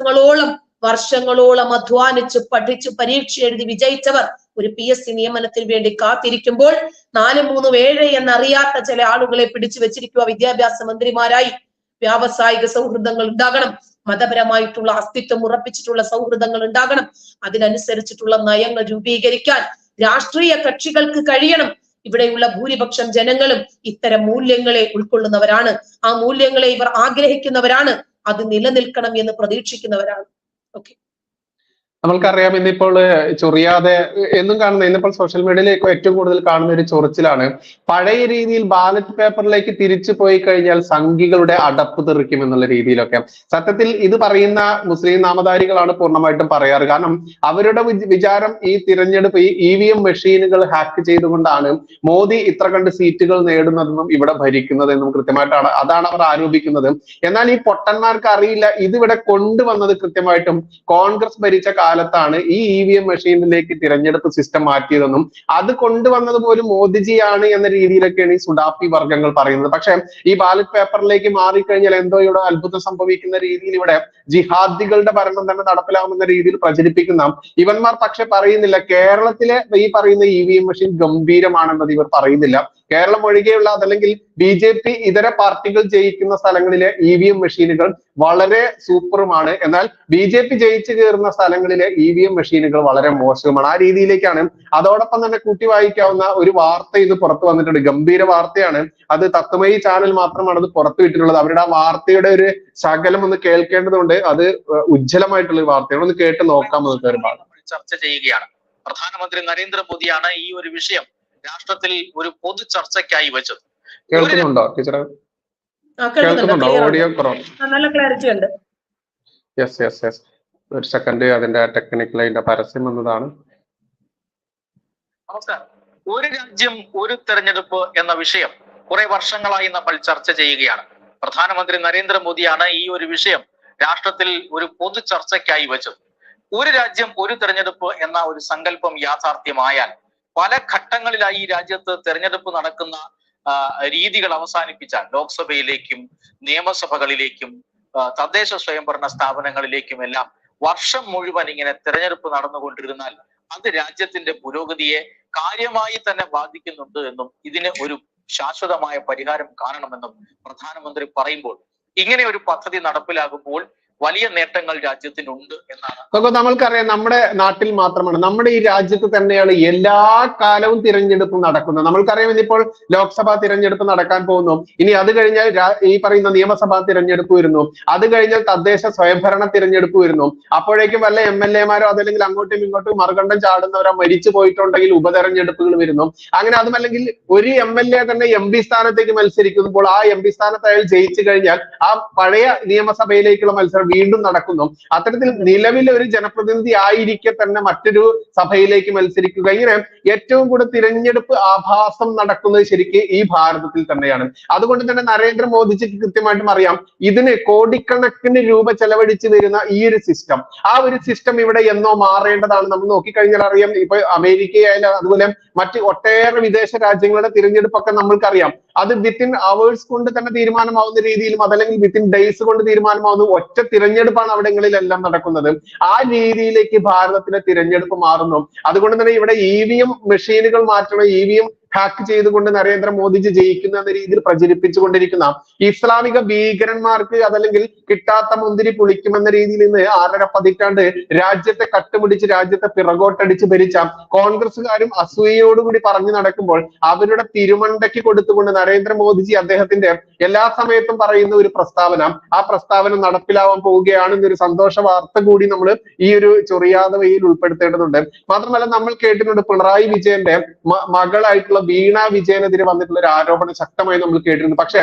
മാസങ്ങളോളം വർഷങ്ങളോളം അധ്വാനിച്ച് പഠിച്ച് പരീക്ഷ എഴുതി വിജയിച്ചവർ ഒരു പി എസ് സി നിയമനത്തിന് വേണ്ടി കാത്തിരിക്കുമ്പോൾ നാല് മൂന്ന് ഏഴ് എന്നറിയാത്ത ചില ആളുകളെ പിടിച്ചു വെച്ചിരിക്കുക വിദ്യാഭ്യാസ മന്ത്രിമാരായി. വ്യാവസായിക സൗഹൃദങ്ങൾ ഉണ്ടാകണം. മതപരമായിട്ടുള്ള അസ്തിത്വം ഉറപ്പിച്ചിട്ടുള്ള സൗഹൃദങ്ങൾ ഉണ്ടാകണം. അതിനനുസരിച്ചിട്ടുള്ള നയങ്ങൾ രൂപീകരിക്കാൻ രാഷ്ട്രീയ കക്ഷികൾക്ക് കഴിയണം. ഇവിടെയുള്ള ഭൂരിപക്ഷം ജനങ്ങളും ഇത്തരം മൂല്യങ്ങളെ ഉൾക്കൊള്ളുന്നവരാണ്. ആ മൂല്യങ്ങളെ ഇവർ ആഗ്രഹിക്കുന്നവരാണ്. അത് നിലനിൽക്കണം എന്ന് പ്രതീക്ഷിക്കുന്നവരാണ്. ഓക്കെ നമ്മൾക്കറിയാം ഇന്നിപ്പോൾ ചൊറിയാതെ എന്നും കാണുന്ന ഇന്നിപ്പോൾ സോഷ്യൽ മീഡിയയിലേക്ക് ഏറ്റവും കൂടുതൽ കാണുന്ന ഒരു ചൊറിച്ചിലാണ്. പഴയ രീതിയിൽ ബാലറ്റ് പേപ്പറിലേക്ക് തിരിച്ചു പോയി കഴിഞ്ഞാൽ സംഘികളുടെ അടപ്പ് തെറിക്കും എന്നുള്ള രീതിയിലൊക്കെ. സത്യത്തിൽ ഇത് പറയുന്ന മുസ്ലിം നാമധാരികളാണ് പൂർണമായിട്ടും പറയാറ്. കാരണം അവരുടെ വിച- വിചാരം ഈ തിരഞ്ഞെടുപ്പ് ഈ ഇ വി എം മെഷീനുകൾ ഹാക്ക് ചെയ്തുകൊണ്ടാണ് മോദി ഇത്ര കണ്ട് സീറ്റുകൾ നേടുന്നതെന്നും ഇവിടെ ഭരിക്കുന്നതെന്നും കൃത്യമായിട്ടാണ് അതാണ് അവർ ആരോപിക്കുന്നത്. എന്നാൽ ഈ പൊട്ടന്മാർക്ക് അറിയില്ല ഇതിവിടെ കൊണ്ടുവന്നത് കൃത്യമായിട്ടും കോൺഗ്രസ് ഭരിച്ച കാലത്താണ് ഈ ഇ വി എം മെഷീനിലേക്ക് തിരഞ്ഞെടുപ്പ് സിസ്റ്റം മാറ്റിയതെന്നും അത് കൊണ്ടുവന്നത് പോലും മോദിജിയാണ് എന്ന രീതിയിലൊക്കെയാണ് ഈ സുഡാപ്പി വർഗങ്ങൾ പറയുന്നത്. പക്ഷേ ഈ ബാലറ്റ് പേപ്പറിലേക്ക് മാറിക്കഴിഞ്ഞാൽ എന്തോ ഇവിടെ അത്ഭുതം സംഭവിക്കുന്ന രീതിയിൽ ഇവിടെ ജിഹാദികളുടെ ഭരണം തന്നെ നടപ്പിലാവുന്ന രീതിയിൽ പ്രചരിപ്പിക്കുന്ന ഇവന്മാർ പക്ഷെ പറയുന്നില്ല. കേരളത്തിലെ ഈ പറയുന്ന ഇ വി എം മെഷീൻ ഗംഭീരമാണെന്നത് ഇവർ പറയുന്നില്ല. കേരളം ഒഴികെയുള്ള അതല്ലെങ്കിൽ ബി ജെ പി ഇതര പാർട്ടികൾ ജയിക്കുന്ന സ്ഥലങ്ങളിലെ ഇ വി എം മെഷീനുകൾ വളരെ സൂപ്പറുമാണ്. എന്നാൽ ബി ജെ പി ജയിച്ചു കയറുന്ന സ്ഥലങ്ങളിലെ ഇ വി എം മെഷീനുകൾ വളരെ മോശമാണ് ആ രീതിയിലേക്കാണ് അതോടൊപ്പം തന്നെ കൂട്ടി വായിക്കാവുന്ന ഒരു വാർത്ത ഇത് പുറത്തു വന്നിട്ടുണ്ട്. ഗംഭീര വാർത്തയാണ്. അത് തത്വമയി ചാനൽ മാത്രമാണ് അത് പുറത്തു വിട്ടിട്ടുള്ളത്. അവരുടെ ആ വാർത്തയുടെ ഒരു ശകലം ഒന്ന് കേൾക്കേണ്ടതുണ്ട്. അത് ഉജ്ജ്വലമായിട്ടുള്ള ഒരു വാർത്തയാണ്. ഒന്ന് കേട്ട് നോക്കാം നമുക്ക് ഒരു ചർച്ച ചെയ്യുകയാണ്. പ്രധാനമന്ത്രി നരേന്ദ്രമോദിയാണ് ഈ ഒരു വിഷയം രാഷ്ട്രത്തിൽ ഒരു പൊതു ചർച്ചയ്ക്കായി വെച്ചത്. കേൾക്കുന്നുണ്ടോ ടീച്ചറെ? ആ കേൾക്കുന്നുണ്ടോ. ഓഡിയോ കുറവ്. നല്ല ക്ലാരിറ്റി ഉണ്ട്. യെസ് യെസ് യെസ് ഒരു സെക്കൻഡ് അതിന്റെ ടെക്നിക്കൽ അതിന്റെ പരസ്യം നമസ്കാരം ഒരു രാജ്യം ഒരു തെരഞ്ഞെടുപ്പ് എന്ന വിഷയം കുറെ വർഷങ്ങളായി നമ്മൾ ചർച്ച ചെയ്യുകയാണ്. പ്രധാനമന്ത്രി നരേന്ദ്രമോദിയാണ് ഈ ഒരു വിഷയം രാഷ്ട്രത്തിൽ ഒരു പൊതു ചർച്ചയ്ക്കായി വെച്ചത്. ഒരു രാജ്യം ഒരു തെരഞ്ഞെടുപ്പ് എന്ന ഒരു സങ്കല്പം യാഥാർത്ഥ്യമായാൽ പല ഘട്ടങ്ങളിലായി ഈ രാജ്യത്ത് തെരഞ്ഞെടുപ്പ് നടക്കുന്ന രീതികൾ അവസാനിപ്പിച്ചാൽ ലോക്സഭയിലേക്കും നിയമസഭകളിലേക്കും തദ്ദേശ സ്വയംഭരണ സ്ഥാപനങ്ങളിലേക്കും എല്ലാം വർഷം മുഴുവൻ ഇങ്ങനെ തെരഞ്ഞെടുപ്പ് നടന്നുകൊണ്ടിരുന്നാൽ അത് രാജ്യത്തിന്റെ പുരോഗതിയെ കാര്യമായി തന്നെ ബാധിക്കുന്നുണ്ട് എന്നും ഇതിന് ഒരു ശാശ്വതമായ പരിഹാരം കാണണമെന്നും പ്രധാനമന്ത്രി പറയുമ്പോൾ ഇങ്ങനെ ഒരു പദ്ധതി നടപ്പിലാകുമ്പോൾ വലിയ നേട്ടങ്ങൾ രാജ്യത്തിനുണ്ട് എന്നാണ്. നമ്മൾക്കറിയാം നമ്മുടെ നാട്ടിൽ മാത്രമാണ്. നമ്മുടെ ഈ രാജ്യത്ത് തന്നെയാണ് എല്ലാ കാലവും തിരഞ്ഞെടുപ്പ് നടക്കുന്നത്. നമ്മൾക്കറിയാം ഇന്നിപ്പോൾ ലോക്സഭാ തിരഞ്ഞെടുപ്പ് നടക്കാൻ പോകുന്നു. ഇനി അത് കഴിഞ്ഞാൽ ഈ പറയുന്ന നിയമസഭാ തിരഞ്ഞെടുപ്പ് വരുന്നു. അത് കഴിഞ്ഞാൽ തദ്ദേശ സ്വയംഭരണ തിരഞ്ഞെടുപ്പ് വരുന്നു. അപ്പോഴേക്കും വല്ല എം എൽ എമാരോ അതല്ലെങ്കിൽ അങ്ങോട്ടും ഇങ്ങോട്ടും മറുകണ്ഠം ചാടുന്നവരോ മരിച്ചു പോയിട്ടുണ്ടെങ്കിൽ ഉപതെരഞ്ഞെടുപ്പുകൾ വരുന്നു. അങ്ങനെ അതുമല്ലെങ്കിൽ ഒരു എം എൽ എ തന്നെ എം പി സ്ഥാനത്തേക്ക് മത്സരിക്കുമ്പോൾ ആ എം പി സ്ഥാനത്ത് അയാൾ ജയിച്ചു കഴിഞ്ഞാൽ ആ പഴയ നിയമസഭയിലേക്കുള്ള മത്സരം വീണ്ടും നടക്കുന്നു. അത്തരത്തിൽ നിലവിലെ ഒരു ജനപ്രതിനിധി ആയിരിക്കെ തന്നെ മറ്റൊരു സഭയിലേക്ക് മത്സരിക്കുക. ഇങ്ങനെ ഏറ്റവും കൂടുതൽ തിരഞ്ഞെടുപ്പ് ആഭാസം നടക്കുന്നത് ശരിക്ക് ഈ ഭാരതത്തിൽ തന്നെയാണ്. അതുകൊണ്ട് തന്നെ നരേന്ദ്രമോദിജിക്ക് കൃത്യമായിട്ടും അറിയാം ഇതിന് കോടിക്കണക്കിന് രൂപ ചെലവഴിച്ച് വരുന്ന ഈ ഒരു സിസ്റ്റം. ആ ഒരു സിസ്റ്റം ഇവിടെ എന്നോ മാറേണ്ടതാണ് നമ്മൾ നോക്കിക്കഴിഞ്ഞാൽ അറിയാം. ഇപ്പൊ അമേരിക്കയായാലും അതുപോലെ മറ്റ് ഒട്ടേറെ വിദേശ രാജ്യങ്ങളുടെ തിരഞ്ഞെടുപ്പൊക്കെ നമ്മൾക്കറിയാം. അത് വിത്തിൻ അവേഴ്സ് കൊണ്ട് തന്നെ തീരുമാനമാവുന്ന രീതിയിലും അതല്ലെങ്കിൽ വിത്തിൻ ഡേയ്സ് കൊണ്ട് തീരുമാനമാവുന്ന ഒറ്റ തിരഞ്ഞെടുപ്പാണ് അവിടങ്ങളിലെല്ലാം നടക്കുന്നത്. ആ രീതിയിലേക്ക് ഭാരതത്തിലെ തിരഞ്ഞെടുപ്പ് മാറുന്നു. അതുകൊണ്ട് തന്നെ ഇവിടെ ഇ വി എം മെഷീനുകൾ മാറ്റണം. ഇ വി എം ഹാക്ക് ചെയ്തുകൊണ്ട് നരേന്ദ്രമോദിജി ജയിക്കുന്ന എന്ന രീതിയിൽ പ്രചരിപ്പിച്ചുകൊണ്ടിരിക്കുന്ന ഇസ്ലാമിക ഭീകരന്മാർക്ക് അതല്ലെങ്കിൽ കിട്ടാത്ത മുന്തിരി പുളിക്കുമെന്ന രീതിയിൽ ഇന്ന് ആറര പതിറ്റാണ്ട് രാജ്യത്തെ കട്ടുപിടിച്ച് രാജ്യത്തെ പിറകോട്ടടിച്ച് ഭരിച്ച കോൺഗ്രസ്സുകാരും അസൂയയോടുകൂടി പറഞ്ഞു നടക്കുമ്പോൾ അവരുടെ തിരുമണ്ടയ്ക്ക് കൊടുത്തുകൊണ്ട് നരേന്ദ്രമോദിജി അദ്ദേഹത്തിന്റെ എല്ലാ സമയത്തും പറയുന്ന ഒരു പ്രസ്താവന ആ പ്രസ്താവന നടപ്പിലാവാൻ പോവുകയാണ് എന്നൊരു സന്തോഷ വാർത്ത കൂടി നമ്മൾ ഈ ഒരു ചൊറിയാതവയിൽ ഉൾപ്പെടുത്തേണ്ടതുണ്ട്. മാത്രമല്ല നമ്മൾ കേട്ടിട്ടുണ്ട് പിണറായി വിജയന്റെ മകളായിട്ടുള്ള വീണ വിജയനെതിരെ വന്നിട്ടുള്ള ഒരു ആരോപണം ശക്തമായി നമ്മൾ കേട്ടിരുന്നു പക്ഷേ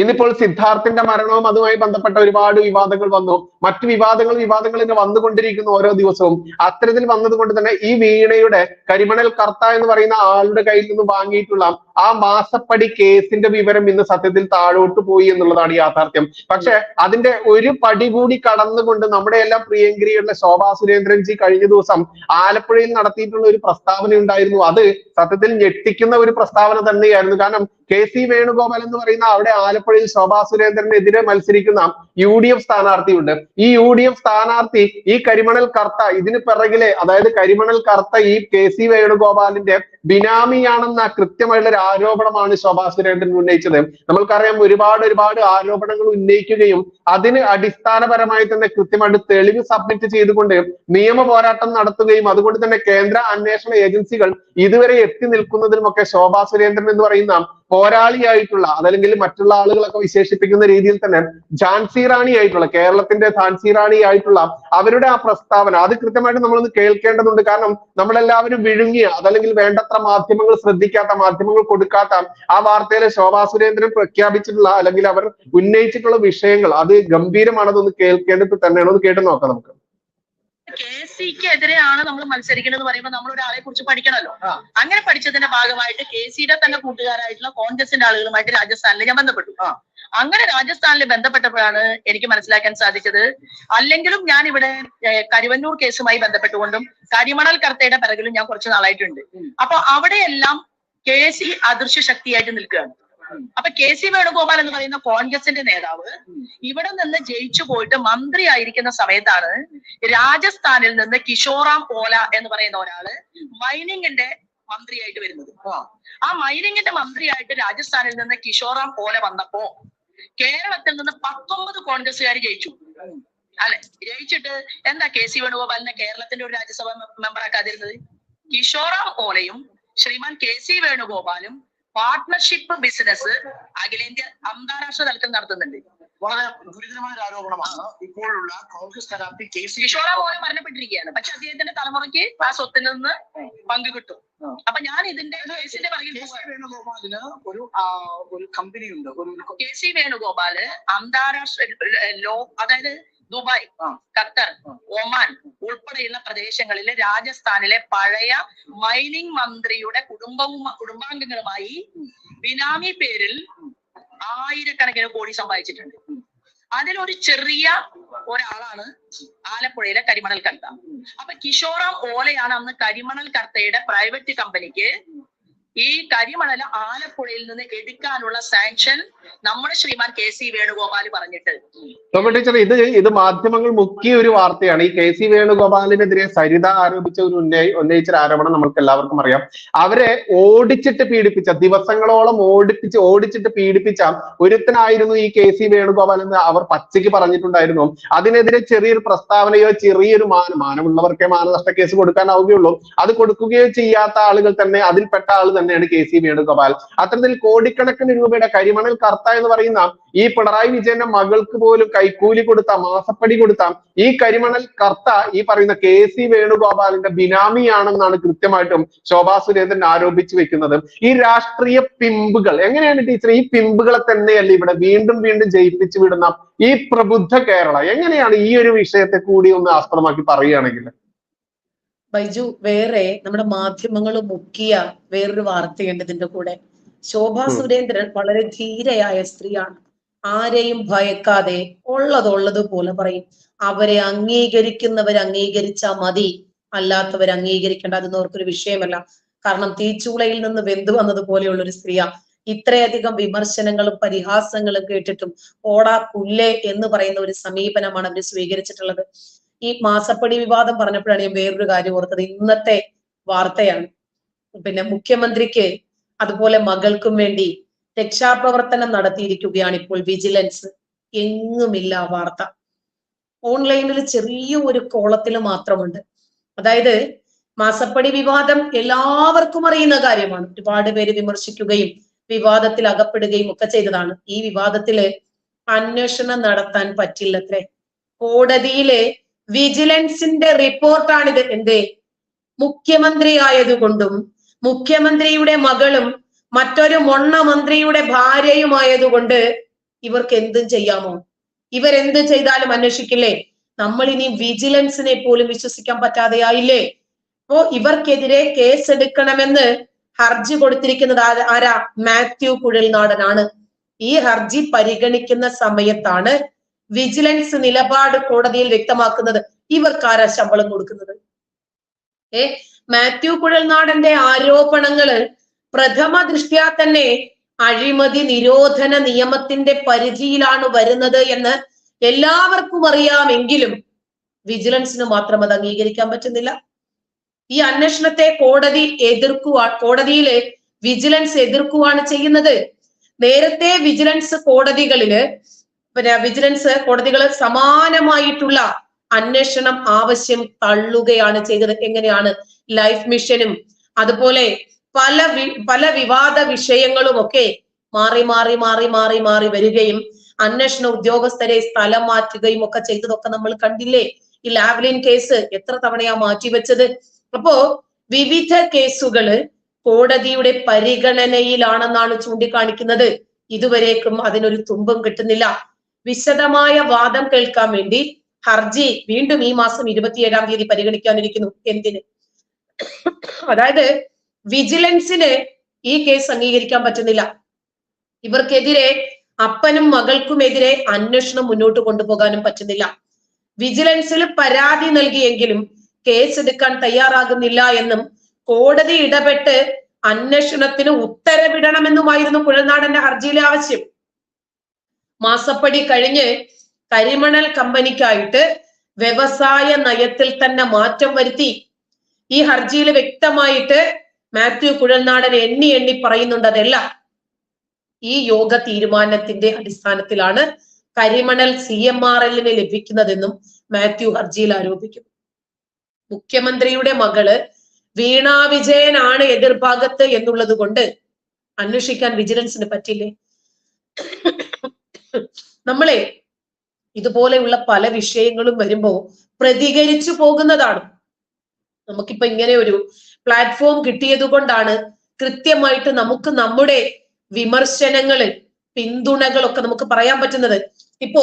ഇന്നിപ്പോൾ സിദ്ധാർത്ഥിന്റെ മരണവും അതുമായി ബന്ധപ്പെട്ട ഒരുപാട് വിവാദങ്ങൾ വന്നു. മറ്റു വിവാദങ്ങൾ വിവാദങ്ങൾ ഇങ്ങനെ വന്നുകൊണ്ടിരിക്കുന്നു ഓരോ ദിവസവും. അത്തരത്തിൽ വന്നതുകൊണ്ട് തന്നെ ഈ വീണയുടെ കരിമണൽ കർത്ത എന്ന് പറയുന്ന ആളുടെ കയ്യിൽ നിന്ന് വാങ്ങിയിട്ടുള്ള ആ മാസപ്പടി കേസിന്റെ വിവരം ഇന്ന് സത്യത്തിൽ താഴോട്ട് പോയി എന്നുള്ളതാണ് യാഥാർത്ഥ്യം. പക്ഷെ അതിന്റെ ഒരു പടി കൂടി കടന്നുകൊണ്ട് നമ്മുടെ എല്ലാം പ്രിയങ്കരിയുള്ള ശോഭാ സുരേന്ദ്രൻ ജി കഴിഞ്ഞ ദിവസം ആലപ്പുഴയിൽ നടത്തിയിട്ടുള്ള ഒരു പ്രസ്താവന ഉണ്ടായിരുന്നു അത് സത്യത്തിൽ ഞെട്ടിക്കുന്ന ഒരു പ്രസ്താവന തന്നെയായിരുന്നു. കാരണം കെ സി വേണുഗോപാൽ എന്ന് പറയുന്ന അവിടെ ആലപ്പുഴയിൽ ശോഭാ സുരേന്ദ്രനെതിരെ മത്സരിക്കുന്ന യു ഡി എഫ് സ്ഥാനാർത്ഥിയുണ്ട്. ഈ യു ഡി എഫ് സ്ഥാനാർത്ഥി ഈ കരിമണൽ കർത്ത ഇതിന് പിറകിലെ അതായത് കരിമണൽ കർത്ത ഈ കെ സി വേണുഗോപാലിന്റെ ബിനാമിയാണെന്ന കൃത്യമായിട്ടുള്ള ഒരു ആരോപണമാണ് ശോഭാ സുരേന്ദ്രൻ ഉന്നയിച്ചത്. നമ്മൾക്കറിയാം ഒരുപാട് ഒരുപാട് ആരോപണങ്ങൾ ഉന്നയിക്കുകയും അതിന് അടിസ്ഥാനപരമായി തന്നെ കൃത്യമായിട്ട് തെളിവ് സബ്മിറ്റ് ചെയ്തുകൊണ്ട് നിയമ പോരാട്ടം നടത്തുകയും അതുകൊണ്ട് തന്നെ കേന്ദ്ര അന്വേഷണ ഏജൻസികൾ ഇതുവരെ എത്തി നിൽക്കുന്നതിനുമൊക്കെ ശോഭാ സുരേന്ദ്രൻ എന്ന് പറയുന്ന പോരാളിയായിട്ടുള്ള അതല്ലെങ്കിൽ മറ്റുള്ള ആളുകളൊക്കെ വിശേഷിപ്പിക്കുന്ന രീതിയിൽ തന്നെ ഝാൻസി റാണി ആയിട്ടുള്ള കേരളത്തിന്റെ ഝാൻസി റാണി ആയിട്ടുള്ള അവരുടെ ആ പ്രസ്താവന അത് കൃത്യമായിട്ട് നമ്മളൊന്ന് കേൾക്കേണ്ടതുണ്ട്. കാരണം നമ്മളെല്ലാവരും വിഴുങ്ങിയ അതല്ലെങ്കിൽ വേണ്ടത്ര മാധ്യമങ്ങൾ ശ്രദ്ധിക്കാത്ത മാധ്യമങ്ങൾ കൊടുക്കാത്ത ആ വാർത്തയിലെ ശോഭാ സുരേന്ദ്രൻ പ്രഖ്യാപിച്ചിട്ടുള്ള അല്ലെങ്കിൽ അവർ ഉന്നയിച്ചിട്ടുള്ള വിഷയങ്ങൾ അത് ഗംഭീരമാണതൊന്ന് കേൾക്കേണ്ടത് തന്നെയാണ് ഒന്ന് കേട്ട് നോക്കാം നമുക്ക്. കെ സിക്ക് എതിരെയാണ് നമ്മൾ മത്സരിക്കുന്നത് പറയുമ്പോൾ നമ്മൾ ഒരാളെ കുറിച്ച് പഠിക്കണമല്ലോ. അങ്ങനെ പഠിച്ചതിന്റെ ഭാഗമായിട്ട് കെ സിയുടെ തന്നെ കൂട്ടുകാരായിട്ടുള്ള കോൺഗ്രസിന്റെ ആളുകളുമായിട്ട് രാജസ്ഥാനിൽ ഞാൻ ബന്ധപ്പെട്ടു. അങ്ങനെ രാജസ്ഥാനിൽ ബന്ധപ്പെട്ടപ്പോഴാണ് എനിക്ക് മനസ്സിലാക്കാൻ സാധിച്ചത്. അല്ലെങ്കിലും ഞാൻ ഇവിടെ കരുവന്നൂർ കേസുമായി ബന്ധപ്പെട്ടുകൊണ്ടും കരിമണൽ കർത്തയുടെ പിറകിലും ഞാൻ കുറച്ച് നാളായിട്ടുണ്ട്. അപ്പൊ അവിടെയെല്ലാം കെ സി അദൃശ്യ ശക്തിയായിട്ട് നിൽക്കുകയാണ്. അപ്പൊ കെ സി വേണുഗോപാൽ എന്ന് പറയുന്ന കോൺഗ്രസിന്റെ നേതാവ് ഇവിടെ നിന്ന് ജയിച്ചു പോയിട്ട് മന്ത്രി ആയിരിക്കുന്ന സമയത്താണ് രാജസ്ഥാനിൽ നിന്ന് കിഷോറാം ഓല എന്ന് പറയുന്ന ഒരാൾ മൈനിങ്ങിന്റെ മന്ത്രിയായിട്ട് വരുന്നത്. ആ. മൈനിങ്ങിന്റെ മന്ത്രിയായിട്ട് രാജസ്ഥാനിൽ നിന്ന് കിഷോറാം ഓല വന്നപ്പോ കേരളത്തിൽ നിന്ന് പത്തൊമ്പത് കോൺഗ്രസ്സുകാർ ജയിച്ചു. അല്ലെ? ജയിച്ചിട്ട് എന്താ കെ സി വേണുഗോപാലിനെ കേരളത്തിന്റെ ഒരു രാജ്യസഭ മെമ്പറാക്കാതിരുന്നത് കിഷോറാം ഓലയും ശ്രീമാൻ കെ സി വേണുഗോപാലും പാർട്ട്ണർഷിപ്പ് ബിസിനസ് അഖിലേന്ത്യ അന്താരാഷ്ട്ര തലത്തിൽ നടത്തുന്നുണ്ട്. വളരെ ഗുരുതരമായ ഒരു ആരോപണമാണ്. ഇപ്പോഴുള്ള കോൺഗ്രസ് സ്ഥാനാർത്ഥി കെ സി കിഷോറ പോലെ മരണപ്പെട്ടിരിക്കുകയാണ്. പക്ഷെ അദ്ദേഹത്തിന്റെ തലമുറയ്ക്ക് ആ സ്വത്തിൽ നിന്ന് പങ്ക് കിട്ടും. അപ്പൊ ഞാൻ ഇതിന്റെ കേസിന്റെ പറയിൽ കെ സി വേണുഗോപാലിന് ഒരു ഒരു കമ്പനി ഉണ്ട്. ഒരു കെ സി വേണുഗോപാൽ അന്താരാഷ്ട്ര ലോ അതായത് ദുബായ് ഖത്തർ ഒമാൻ ഉൾപ്പെടെയുള്ള പ്രദേശങ്ങളിലെ രാജസ്ഥാനിലെ പഴയ മൈനിങ് മന്ത്രിയുടെ കുടുംബവും കുടുംബാംഗങ്ങളുമായി ബിനാമി പേരിൽ ആയിരക്കണക്കിന് കോടി സമ്പാദിച്ചിട്ടുണ്ട്. അതിലൊരു ചെറിയ ഒരാളാണ് ആലപ്പുഴയിലെ കരിമണൽ കർത്ത. അപ്പൊ കിഷോറാം ഓലയാണ് അന്ന് കരിമണൽ കർത്തയുടെ പ്രൈവറ്റ് കമ്പനിക്ക് ഈ കരിമണൽ ആലപ്പുഴയിൽ നിന്ന് എടുക്കാനുള്ള സാങ്ഷൻ നമ്മുടെ ശ്രീമാൻ കെ സി വേണുഗോപാൽ പറഞ്ഞിട്ട്. ടീച്ചർ ഇത് ഇത് മാധ്യമങ്ങൾ മുക്കിയ ഒരു വാർത്തയാണ്. ഈ കെ സി വേണുഗോപാലിനെതിരെ സരിത ആരോപിച്ച ഒരു ഉന്നയി ഉന്നയിച്ച ആരോപണം നമുക്ക് എല്ലാവർക്കും അറിയാം. അവരെ ഓടിച്ചിട്ട് പീഡിപ്പിച്ച ദിവസങ്ങളോളം ഓടിപ്പിച്ച് ഓടിച്ചിട്ട് പീഡിപ്പിച്ച ഒരുത്തനായിരുന്നു ഈ കെ സി വേണുഗോപാൽ എന്ന് അവർ പച്ചയ്ക്ക് പറഞ്ഞിട്ടുണ്ടായിരുന്നു. അതിനെതിരെ ചെറിയൊരു പ്രസ്താവനയോ ചെറിയൊരു മാന മാനമുള്ളവർക്കേ മാനനഷ്ട കേസ് കൊടുക്കാനാവുകയുള്ളൂ. അത് കൊടുക്കുകയോ ചെയ്യാത്ത ആളുകൾ തന്നെ അതിൽപ്പെട്ട ആൾ തന്നെയാണ് കെ സി വേണുഗോപാൽ അത്തരത്തിൽ കോടിക്കണക്കിന് രൂപയുടെ കരിമണൽ കർത്ത എന്ന് പറയുന്ന ഈ പിണറായി വിജയന്റെ മകൾക്ക് പോലും കൈക്കൂലി കൊടുത്ത മാസപ്പടി കൊടുത്ത ഈ കരിമണൽ കർത്ത ഈ പറയുന്ന കെ സി വേണുഗോപാലിന്റെ ബിനാമിയാണെന്നാണ് കൃത്യമായിട്ടും ശോഭാ സുരേന്ദ്രൻ ആരോപിച്ചു വെക്കുന്നത്. ഈ രാഷ്ട്രീയ പിമ്പുകൾ എങ്ങനെയാണ് ടീച്ചർ ഈ പിമ്പുകളെ തന്നെയല്ലേ ഇവിടെ വീണ്ടും വീണ്ടും ജയിപ്പിച്ചു വിടുന്ന ഈ പ്രബുദ്ധ കേരള. എങ്ങനെയാണ് ഈ ഒരു വിഷയത്തെ കൂടി ഒന്ന് ആസ്പദമാക്കി പറയുകയാണെങ്കിൽ? ബൈജു വേറെ നമ്മുടെ മാധ്യമങ്ങൾ മുക്കിയ വേറൊരു വാർത്തയുണ്ട് ഇതിന്റെ കൂടെ. ശോഭാ സുരേന്ദ്രൻ വളരെ ധീരയായ സ്ത്രീയാണ്. ആരെയും ഭയക്കാതെ ഉള്ളതുള്ളത് പോലെ പറയും. അവരെ അംഗീകരിക്കുന്നവർ അംഗീകരിച്ചാ മതി. അല്ലാത്തവർ അംഗീകരിക്കേണ്ട അതൊന്നും അവർക്കൊരു വിഷയമല്ല. കാരണം തീച്ചൂളയിൽ നിന്ന് വെന്തു വന്നതുപോലെയുള്ള ഒരു സ്ത്രീയാ. ഇത്രയധികം വിമർശനങ്ങളും പരിഹാസങ്ങളും കേട്ടിട്ടും ഓടാ പുല്ലേ എന്ന് പറയുന്ന ഒരു സമീപനമാണ് അവർ സ്വീകരിച്ചിട്ടുള്ളത്. ഈ മാസപ്പടി വിവാദം പറഞ്ഞപ്പോഴാണ് ഞാൻ വേറൊരു കാര്യം ഓർത്തത്. ഇന്നത്തെ വാർത്തയാണ്. പിന്നെ മുഖ്യമന്ത്രിക്ക് അതുപോലെ മകൾക്കും വേണ്ടി രക്ഷാപ്രവർത്തനം നടത്തിയിരിക്കുകയാണ് ഇപ്പോൾ വിജിലൻസ്. എങ്ങുമില്ല വാർത്ത. ഓൺലൈനിൽ ചെറിയ ഒരു കോളത്തിൽ മാത്രമുണ്ട്. അതായത് മാസപ്പടി വിവാദം എല്ലാവർക്കും അറിയുന്ന കാര്യമാണ്. ഒരുപാട് പേര് വിമർശിക്കുകയും വിവാദത്തിൽ അകപ്പെടുകയും ഒക്കെ ചെയ്തതാണ്. ഈ വിവാദത്തിൽ അന്വേഷണം നടത്താൻ പറ്റില്ലത്രേ. കോടതിയിലെ വിജിലൻസിന്റെ റിപ്പോർട്ടാണ് ഇത് എന്ത്? മുഖ്യമന്ത്രി ആയതുകൊണ്ടും മുഖ്യമന്ത്രിയുടെ മകളും മറ്റൊരു മൊണ്ണ മന്ത്രിയുടെ ഭാര്യയുമായതുകൊണ്ട് ഇവർക്ക് എന്തും ചെയ്യാമോ? ഇവരെന്ത് ചെയ്താലും അന്വേഷിക്കില്ലേ? നമ്മൾ ഇനി വിജിലൻസിനെ പോലും വിശ്വസിക്കാൻ പറ്റാതെയായില്ലേ? അപ്പോ ഇവർക്കെതിരെ കേസ് എടുക്കണമെന്ന് ഹർജി കൊടുത്തിരിക്കുന്നത് ആരാ? മാത്യു കുഴൽനാടനാണ്. ഈ ഹർജി പരിഗണിക്കുന്ന സമയത്താണ് വിജിലൻസ് നിലപാട് കോടതിയിൽ വ്യക്തമാക്കുന്നത് ഇവർക്കാരാ ശമ്പളം കൊടുക്കുന്നത്. ഏ? മാത്യു കുഴൽനാടന്റെ ആരോപണങ്ങൾ പ്രഥമ ദൃഷ്ട്യാ തന്നെ അഴിമതി നിരോധന നിയമത്തിന്റെ പരിധിയിലാണ് വരുന്നത് എന്ന് എല്ലാവർക്കും അറിയാമെങ്കിലും വിജിലൻസിന് മാത്രം അത് അംഗീകരിക്കാൻ പറ്റുന്നില്ല. ഈ അന്വേഷണത്തെ കോടതി എതിർക്കുക കോടതിയിൽ വിജിലൻസ് എതിർക്കുകയാണ് ചെയ്യുന്നത്. നേരത്തെ വിജിലൻസ് കോടതികളിൽ പിന്നെ വിജിലൻസ് കോടതികൾ സമാനമായിട്ടുള്ള അന്വേഷണം ആവശ്യം തള്ളുകയാണ് ചെയ്തത്. എങ്ങനെയാണ്? ലൈഫ് മിഷനും അതുപോലെ പല പല വിവാദ വിഷയങ്ങളും ഒക്കെ മാറി മാറി മാറി മാറി മാറി വരികയും അന്വേഷണ ഉദ്യോഗസ്ഥരെ സ്ഥലം മാറ്റുകയും ഒക്കെ ചെയ്തതൊക്കെ നമ്മൾ കണ്ടില്ലേ? ഈ ലാവ്ലിൻ കേസ് എത്ര തവണയാ മാറ്റിവെച്ചത് അപ്പോ വിവിധ കേസുകൾ കോടതിയുടെ പരിഗണനയിലാണെന്നാണ് ചൂണ്ടിക്കാണിക്കുന്നത്. ഇതുവരേക്കും അതിനൊരു തുമ്പും കിട്ടുന്നില്ല. വിശദമായ വാദം കേൾക്കാൻ വേണ്ടി ഹർജി വീണ്ടും ഈ മാസം ഇരുപത്തിയേഴാം തീയതി പരിഗണിക്കാനിരിക്കുന്നു. എന്തിന്? അതായത് വിജിലൻസിന് ഈ കേസ് അംഗീകരിക്കാൻ പറ്റുന്നില്ല. ഇവർക്കെതിരെ അപ്പനും മകൾക്കുമെതിരെ അന്വേഷണം മുന്നോട്ട് കൊണ്ടുപോകാനും പറ്റുന്നില്ല. വിജിലൻസിൽ പരാതി നൽകിയെങ്കിലും കേസ് എടുക്കാൻ തയ്യാറാകുന്നില്ല എന്നും കോടതി ഇടപെട്ട് അന്വേഷണത്തിന് ഉത്തരവിടണമെന്നുമായിരുന്നു കുഴൽനാടന്റെ ഹർജിയിലെ ആവശ്യം. മാസപ്പടി കഴിഞ്ഞ് കരിമണൽ കമ്പനിക്കായിട്ട് വ്യവസായ നയത്തിൽ തന്നെ മാറ്റം വരുത്തി. ഈ ഹർജിയിൽ വ്യക്തമായിട്ട് മാത്യു കുഴൽനാടൻ എണ്ണി എണ്ണി പറയുന്നുണ്ട് അതെല്ലാം. ഈ യോഗ തീരുമാനത്തിന്റെ അടിസ്ഥാനത്തിലാണ് കരിമണൽ സി എം ആർ എല്ലിന് ലഭിക്കുന്നതെന്നും മാത്യു ഹർജിയിൽ ആരോപിക്കുന്നു മുഖ്യമന്ത്രിയുടെ മകൾ വീണ വിജയനാണ് എതിർഭാഗത്ത് എന്നുള്ളത് കൊണ്ട് അന്വേഷിക്കാൻ വിജിലൻസിന് പറ്റില്ലേ? നമ്മളെ ഇതുപോലെയുള്ള പല വിഷയങ്ങളും വരുമ്പോൾ പ്രതികരിച്ചു പോകുന്നതാണ്. നമുക്കിപ്പോ ഇങ്ങനെ ഒരു പ്ലാറ്റ്ഫോം കിട്ടിയത് കൊണ്ടാണ് കൃത്യമായിട്ട് നമുക്ക് നമ്മുടെ വിമർശനങ്ങൾ പിന്തുണകളൊക്കെ നമുക്ക് പറയാൻ പറ്റുന്നത്. ഇപ്പോ